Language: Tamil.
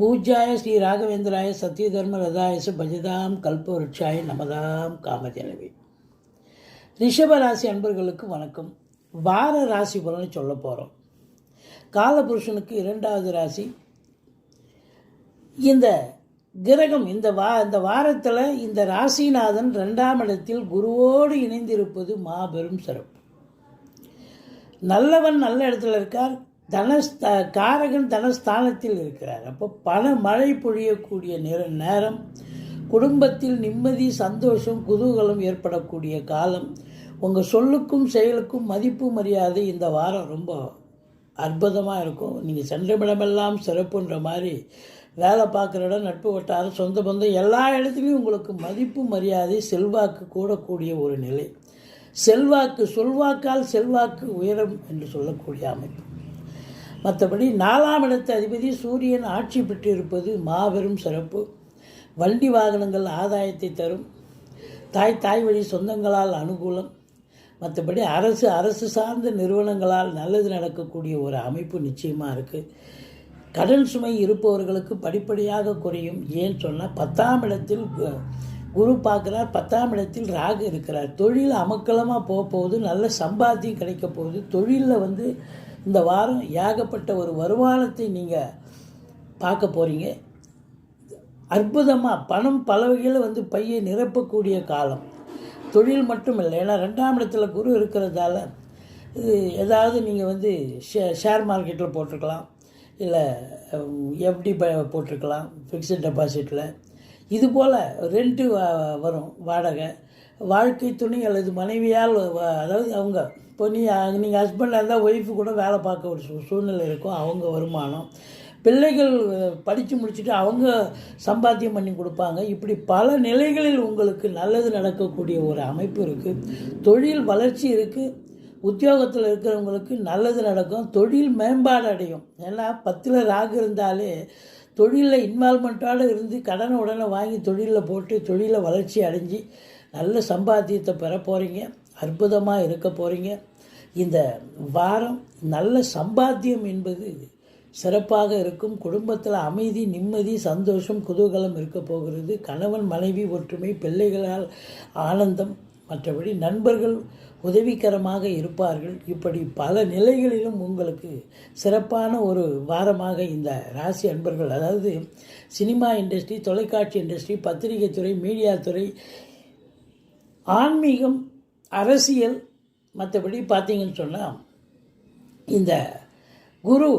பூஜ்யாய ஸ்ரீ ராகவேந்திராய சத்யதர்ம ரதாயச பஜதாம் கல்பவருட்சாய நமதாம் காமஜனவி. ரிஷப ராசி அன்பர்களுக்கு வணக்கம். வார ராசி பலனை சொல்ல போகிறோம் காலபுருஷனுக்கு இரண்டாவது ராசி. இந்த கிரகம் இந்த வா இந்த வாரத்தில் இந்த ராசிநாதன் ரெண்டாம் இடத்தில் குருவோடு இணைந்திருப்பது மாபெரும் சிறப்பு. நல்லவன் நல்ல இடத்துல இருக்கார். தனஸ்த காரகன் தனஸ்தானத்தில் இருக்கிறார். அப்போ பண மழை பொழியக்கூடிய நேர நேரம் குடும்பத்தில் நிம்மதி சந்தோஷம் குதூகலம் ஏற்படக்கூடிய காலம். உங்கள் சொல்லுக்கும் செயலுக்கும் மதிப்பு மரியாதை இந்த வாரம் ரொம்ப அற்புதமாக இருக்கும். நீங்கள் சென்றமிடமெல்லாம் சிறப்புன்ற மாதிரி வேலை பார்க்குற இடம் நட்பு வட்டாரம் சொந்த பந்தம் எல்லா இடத்துலையும் உங்களுக்கு மதிப்பு மரியாதை செல்வாக்கு கூடக்கூடிய ஒரு நிலை. செல்வாக்கு சொல்வாக்கால் செல்வாக்கு உயரம் என்று சொல்லக்கூடிய அமைப்பு. மற்றபடி நாலாம் இடத்து அதிபதி சூரியன் ஆட்சி பெற்றிருப்பது மாபெரும் சிறப்பு. வண்டி வாகனங்கள் ஆதாயத்தை தரும். தாய் தாய் வழி சொந்தங்களால் அனுகூலம். மற்றபடி அரசு அரசு சார்ந்த நிறுவனங்களால் நல்லது நடக்கக்கூடிய ஒரு அமைப்பு நிச்சயமாக இருக்குது கடன் சுமை இருப்பவர்களுக்கு படிப்படியாக குறையும். ஏன்னு சொன்னால் பத்தாம் இடத்தில் கு- குரு பார்க்குறார் பத்தாம் இடத்தில் ராகு இருக்கிறார். தொழில் அமக்கலமாக போக போகுது நல்ல சம்பாத்தியம் கிடைக்க போகுது. தொழிலில் வந்து இந்த வாரம் ஏகப்பட்ட ஒரு வருமானத்தை நீங்கள் பார்க்க போகிறீங்க அற்புதமாக பணம் பல வகையில் வந்து பையை நிரப்பக்கூடிய காலம். தொழில் மட்டும் இல்லை ஏன்னா ரெண்டாம் இடத்துல குரு இருக்கிறதால இது ஏதாவது நீங்கள் வந்து ஷே ஷேர் மார்க்கெட்டில் போட்டிருக்கலாம். இல்லை எஃப்டி போட்டிருக்கலாம் ஃபிக்ஸட் டெபாசிட்டில் இது போல் ரெண்ட்டு வரும் வாடகை. வாழ்க்கை துணை அல்லது மனைவியால் அதாவது அவங்க இப்போ நீ நீங்கள் ஹஸ்பண்டாக இருந்தால் ஒய்ஃபு கூட வேலை பார்க்க ஒரு சூ சூழ்நிலை இருக்கும். அவங்க வருமானம். பிள்ளைகள் படித்து முடிச்சுட்டு அவங்க சம்பாத்தியம் பண்ணி கொடுப்பாங்க. இப்படி பல நிலைகளில் உங்களுக்கு நல்லது நடக்கக்கூடிய ஒரு அமைப்பு இருக்குது தொழில் வளர்ச்சி இருக்குது உத்தியோகத்தில் இருக்கிறவங்களுக்கு நல்லது நடக்கும். தொழில் மேம்பாடு அடையும். ஏன்னா பத்தில் ராகு இருந்தாலே தொழிலில் இன்வால்மெண்ட்டோடு இருந்து கடனை உடனே வாங்கி தொழிலில் போட்டு தொழிலை வளர்ச்சி அடைஞ்சு நல்ல சம்பாத்தியத்தை பெற போகிறீங்க அற்புதமாக இருக்க போகிறீங்க இந்த வாரம் நல்ல சம்பாத்தியம் என்பது சிறப்பாக இருக்கும். குடும்பத்தில் அமைதி நிம்மதி சந்தோஷம் குதூகலம் இருக்க போகிறது. கணவன் மனைவி ஒற்றுமை பிள்ளைகளால் ஆனந்தம் மற்றபடி நண்பர்கள் உதவிகரமாக இருப்பார்கள். இப்படி பல நிலைகளிலும் உங்களுக்கு சிறப்பான ஒரு வாரமாக இந்த ராசி அன்பர்கள் அதாவது சினிமா இண்டஸ்ட்ரி தொலைக்காட்சி இண்டஸ்ட்ரி பத்திரிகை துறை மீடியா துறை ஆன்மீகம் அரசியல் மற்றபடி பார்த்தீங்கன்னு சொன்னால் இந்த குரு